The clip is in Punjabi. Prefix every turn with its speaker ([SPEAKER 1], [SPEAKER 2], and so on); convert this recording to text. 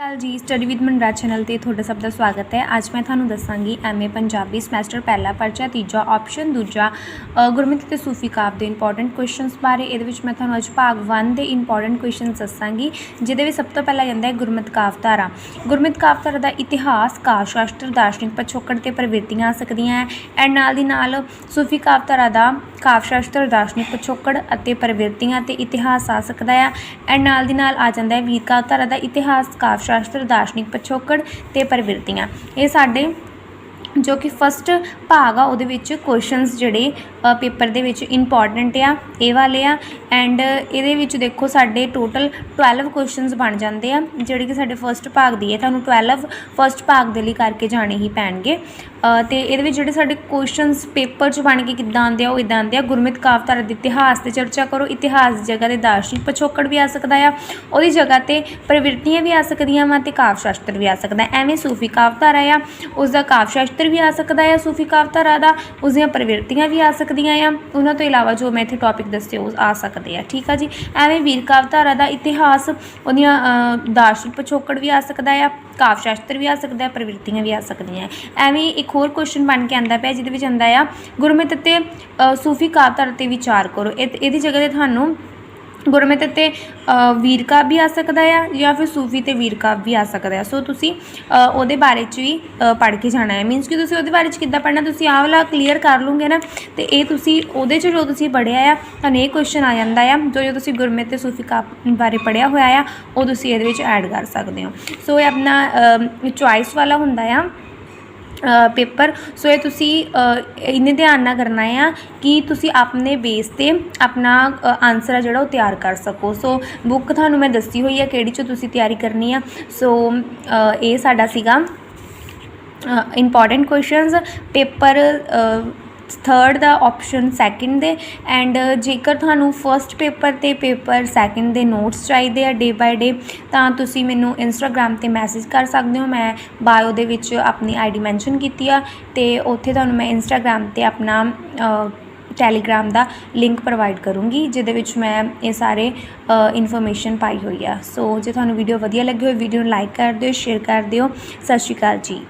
[SPEAKER 1] ਕਾਲ ਜੀ ਸਟੱਡੀ ਵਿਦ ਮਨਰਾਜ ਚੈਨਲ ਤੇ ਤੁਹਾਡਾ ਸਭ ਦਾ ਸਵਾਗਤ ਹੈ। ਅੱਜ ਮੈਂ ਤੁਹਾਨੂੰ ਦੱਸਾਂਗੀ ਐਮਏ ਪੰਜਾਬੀ ਸਮੈਸਟਰ ਪਹਿਲਾ ਪਰਚਾ ਤੀਜਾ ਆਪਸ਼ਨ ਦੂਜਾ ਅ, ਗੁਰਮਤਿ ਤੇ ਸੂਫੀ ਕਾਵ ਦੇ ਇੰਪੋਰਟੈਂਟ ਕੁਐਸਚਨਸ ਬਾਰੇ। ਇਹਦੇ ਵਿੱਚ ਮੈਂ ਤੁਹਾਨੂੰ ਅੱਜ ਭਾਗ 1 ਦੇ ਇੰਪੋਰਟੈਂਟ ਕੁਐਸਚਨਸ ਦੱਸਾਂਗੀ ਜਿਹਦੇ ਵਿੱਚ ਸਭ ਤੋਂ ਪਹਿਲਾਂ ਜਾਂਦਾ ਹੈ ਗੁਰਮਤਿ ਕਾਵ ਧਾਰਾ। ਗੁਰਮਤਿ ਕਾਵ ਦਾ ਇਤਿਹਾਸ ਕਾਵ ਸ਼ਾਸਤਰ ਦਾਰਸ਼ਨਿਕ ਪਿਛੋਕੜ ਤੇ ਪ੍ਰਵਿਰਤੀਆਂ ਆ ਸਕਦੀਆਂ ਹੈ। ਐਂਡ ਨਾਲ ਦੀ ਨਾਲ ਸੂਫੀ ਕਾਵਤਾਰਾ ਦਾ ਕਾਵ ਸ਼ਾਸਤਰ ਦਾਰਸ਼ਨਿਕ ਪਿਛੋਕੜ ਅਤੇ ਪ੍ਰਵਿਰਤੀਆਂ ਤੇ ਇਤਿਹਾਸ ਆ ਸਕਦਾ ਹੈ। ਐਂਡ ਨਾਲ ਦੀ ਨਾਲ ਆ ਜਾਂਦਾ ਹੈ ਵੀਰ ਕਾਵਤਾਰਾ ਦਾ ਇਤਿਹਾਸ ਕਾਵ ਸ਼ਾਸਤਰ ਦਾਰਸ਼ਨਿਕ ਪਿਛੋਕੜ ਤੇ ਪ੍ਰਵਿਰਤੀਆਂ। ਇਹ ਸਾਡੇ ਜੋ ਕਿ ਫਸਟ ਭਾਗ ਆ ਉਹਦੇ ਵਿੱਚ ਕੁਐਸਚਨਸ ਜਿਹੜੇ ਪੇਪਰ ਦੇ ਵਿੱਚ ਇੰਪੋਰਟੈਂਟ ਆ ਇਹ ਵਾਲੇ ਆ। ਐਂਡ ਇਹਦੇ ਵਿੱਚ ਦੇਖੋ ਸਾਡੇ ਟੋਟਲ 12 ਕੁਐਸਚਨਸ ਬਣ ਜਾਂਦੇ ਆ ਜਿਹੜੇ ਕਿ ਸਾਡੇ ਫਸਟ ਭਾਗ ਦੀ ਹੈ। ਤੁਹਾਨੂੰ 12 ਫਸਟ ਭਾਗ ਦੇ ਲਈ ਕਰਕੇ ਜਾਣੇ ਹੀ ਪੈਣਗੇ। ਅ, ਤੇ ਇਹਦੇ ਵਿੱਚ ਜਿਹੜੇ ਸਾਡੇ ਕੁਐਸਚਨਸ ਪੇਪਰ 'ਚ ਬਣ ਕੇ ਕਿੱਦਾਂ ਆਉਂਦੇ ਆ ਉਹ ਇਦਾਂ ਆਉਂਦੇ ਆ। ਗੁਰਮਿਤ ਕਾਵਧਾਰਾ ਦੇ ਇਤਿਹਾਸ ਤੇ ਚਰਚਾ ਕਰੋ। ਇਤਿਹਾਸ ਦੀ ਜਗ੍ਹਾ ਤੇ ਦਾਰਸ਼ਨਿਕ ਪਿਛੋਕੜ ਵੀ ਆ ਸਕਦਾ ਆ। ਉਹਦੀ ਜਗ੍ਹਾ ਤੇ ਪ੍ਰਵਿਰਤੀਆਂ ਵੀ ਆ ਸਕਦੀਆਂ ਵਾ ਤੇ ਕਾਵ ਸ਼ਾਸਤਰ ਵੀ ਆ ਸਕਦਾ। ਐਵੇਂ ਸੂਫੀ ਕਾਵਧਾਰਾ ਆ ਉਸ ਦਾ ਕਾਵ ਸ਼ਾਸਤਰ ਵੀ ਆ ਸਕਦਾ ਆ ਸੂਫੀ ਕਾਵਧਾਰਾ ਦਾ ਉਸ ਦੀਆਂ ਪ੍ਰਵਿਰਤੀਆਂ ਵੀ ਆ ਸਕਦੀਆਂ ਆ। ਉਹਨਾਂ ਤੋਂ ਇਲਾਵਾ ਜੋ ਮੈਂ ਇੱਥੇ ਟੌਪਿਕ ਦੱਸੇ ਉਹ ਆ ਸਕਦੇ ਆ। ਠੀਕ ਆ ਜੀ? ਐਵੇਂ ਵੀਰ ਕਾਵਧਾਰਾ ਦਾ ਇਤਿਹਾਸ ਉਹਦੀਆਂ ਅ, ਦਾਰਸ਼ਨਿਕ ਪਿਛੋਕੜ ਵੀ ਆ ਸਕਦਾ ਆ ਕਾਵ ਸ਼ਾਸਤਰ ਵੀ ਆ ਸਕਦਾ ਹੈ ਪ੍ਰਵਿਰਤੀਆਂ ਵੀ ਆ ਸਕਦੀਆਂ। ਐਵੇਂ ਇੱਕ ਹੋਰ ਕੁਐਸਚਨ ਬਣ ਕੇ ਆਂਦਾ ਪਿਆ ਜਿਹਦੇ ਵਿੱਚ ਆਂਦਾ ਆ ਗੁਰਮਤਿ ਅਤੇ ਸੂਫੀ ਕਾਵਧਾਰਾ ਤੇ ਵਿਚਾਰ ਕਰੋ। ਇਹਦੀ ਜਗ੍ਹਾ ਤੇ ਤੁਹਾਨੂੰ ਗੁਰਮਤਿ ਅਤੇ ਵੀਰ ਕਾਵਿ ਵੀ ਆ ਸਕਦਾ ਆ ਜਾਂ ਫਿਰ ਸੂਫੀ ਤੇ ਵੀਰ ਕਾਵਿ ਵੀ ਆ ਸਕਦਾ ਆ। ਸੋ ਤੁਸੀਂ ਉਹਦੇ ਬਾਰੇ ਚ ਵੀ ਪੜ੍ਹ ਕੇ ਜਾਣਾ ਹੈ। ਮੀਨਸ ਕਿ ਤੁਸੀਂ ਉਹਦੇ ਬਾਰੇ ਚ ਕਿੱਦਾਂ ਪੜ੍ਹਨਾ, ਤੁਸੀਂ ਆਹ ਵਾਲਾ ਕਲੀਅਰ ਕਰ ਲਓਗੇ ਨਾ, ਤੇ ਇਹ ਤੁਸੀਂ ਉਹਦੇ ਚ ਜੋ ਤੁਸੀਂ ਪੜ੍ਹਿਆ ਆ ਤੁਹਾਨੂੰ ਇਹ ਕੁਐਸਚਨ ਆ ਜਾਂਦਾ ਆ, ਜੋ ਜੋ ਤੁਸੀਂ ਗੁਰਮਤਿ ਤੇ ਸੂਫੀ ਕਾਵਿ ਬਾਰੇ ਪੜ੍ਹਿਆ ਹੋਇਆ ਆ, ਉਹ ਤੁਸੀਂ ਇਹਦੇ ਵਿੱਚ ਐਡ ਕਰ ਸਕਦੇ ਹੋ। ਸੋ ਇਹ ਆਪਣਾ ਚੁਆਇਸ ਵਾਲਾ ਹੁੰਦਾ ਆ। ਪੇਪਰ। ਸੋ ਇਹ ਤੁਸੀਂ ਇੰਨੇ ਧਿਆਨ ਨਾਲ ਕਰਨਾ ਆ ਕਿ ਤੁਸੀਂ ਆਪਣੇ ਬੇਸ ਤੇ ਆਪਣਾ ਆਨਸਰ ਆ ਜਿਹੜਾ ਉਹ ਤਿਆਰ ਕਰ ਸਕੋ। ਸੋ ਬੁੱਕ ਤੁਹਾਨੂੰ ਮੈਂ ਦੱਸੀ ਹੋਈ ਆ ਕਿਹੜੀ ਚੋਂ ਤੁਸੀਂ ਤਿਆਰੀ ਕਰਨੀ ਆ। ਸੋ ਇਹ ਸਾਡਾ ਸੀਗਾ ਇੰਪੋਰਟੈਂਟ ਕੁਐਸਚਨਸ ਪੇਪਰ ਥਰਡ ਦਾ ਆਪਸ਼ਨ ਸੈਕਿੰਡ ਦੇ। ਐਂਡ ਜੇਕਰ ਤੁਹਾਨੂੰ ਫਰਸਟ ਪੇਪਰ ਤੇ ਪੇਪਰ ਸੈਕਿੰਡ ਦੇ ਨੋਟਸ ਚਾਹੀਦੇ ਆ ਡੇ ਬਾਏ ਡੇ ਤਾਂ ਤੁਸੀਂ ਮੈਨੂੰ ਇੰਸਟਾਗ੍ਰam ਤੇ ਮੈਸੇਜ ਕਰ ਸਕਦੇ ਹੋ। ਮੈਂ ਬਾਇਓ ਦੇ ਵਿੱਚ ਆਪਣੀ ਆਈਡੀ ਮੈਂਸ਼ਨ ਕੀਤੀ ਆ ਤੇ ਉੱਥੇ ਤੁਹਾਨੂੰ ਮੈਂ ਇੰਸਟਾਗ੍ਰam ਤੇ ਆਪਣਾ ਟੈਲੀਗ੍ਰਾਮ ਦਾ ਲਿੰਕ ਪ੍ਰੋਵਾਈਡ ਕਰੂੰਗੀ, ਜਿਹਦੇ ਵਿੱਚ ਮੈਂ ਇਹ ਸਾਰੇ ਇਨਫੋਰਮੇਸ਼ਨ ਪਾਈ ਹੋਈ ਆ। ਸੋ ਜੇ ਤੁਹਾਨੂੰ ਵੀਡੀਓ ਵਧੀਆ ਲੱਗੀ ਹੋਵੇ ਵੀਡੀਓ ਨੂੰ ਲਾਈਕ ਕਰ ਦਿਓ ਸ਼ੇਅਰ ਕਰ ਦਿਓ। ਸਤਿ ਸ਼੍ਰੀ ਅਕਾਲ ਜੀ।